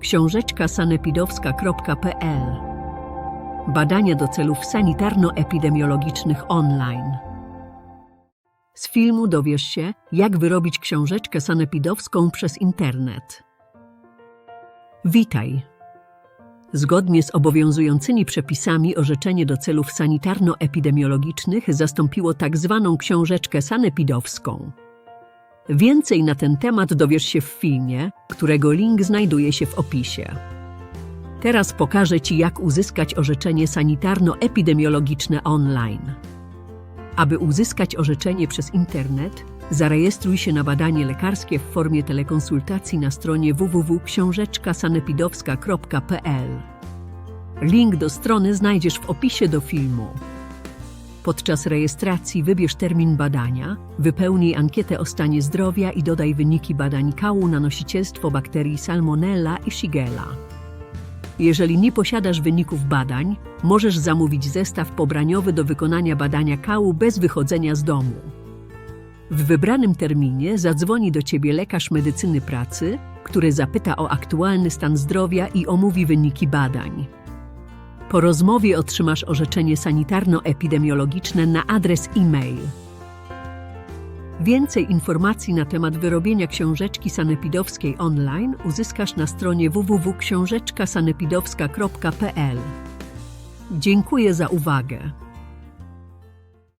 książeczka sanepidowska.pl Badania do celów sanitarno-epidemiologicznych online. Z filmu dowiesz się, jak wyrobić książeczkę sanepidowską przez internet. Witaj. Zgodnie z obowiązującymi przepisami orzeczenie do celów sanitarno-epidemiologicznych zastąpiło tak zwaną książeczkę sanepidowską. Więcej na ten temat dowiesz się w filmie, którego link znajduje się w opisie. Teraz pokażę Ci, jak uzyskać orzeczenie sanitarno-epidemiologiczne online. Aby uzyskać orzeczenie przez internet, zarejestruj się na badanie lekarskie w formie telekonsultacji na stronie www.książeczkasanepidowska.pl. Link do strony znajdziesz w opisie do filmu. Podczas rejestracji wybierz termin badania, wypełnij ankietę o stanie zdrowia i dodaj wyniki badań kału na nosicielstwo bakterii Salmonella i Shigella. Jeżeli nie posiadasz wyników badań, możesz zamówić zestaw pobraniowy do wykonania badania kału bez wychodzenia z domu. W wybranym terminie zadzwoni do Ciebie lekarz medycyny pracy, który zapyta o aktualny stan zdrowia i omówi wyniki badań. Po rozmowie otrzymasz orzeczenie sanitarno-epidemiologiczne na adres e-mail. Więcej informacji na temat wyrobienia książeczki sanepidowskiej online uzyskasz na stronie www.książeczkasanepidowska.pl. Dziękuję za uwagę.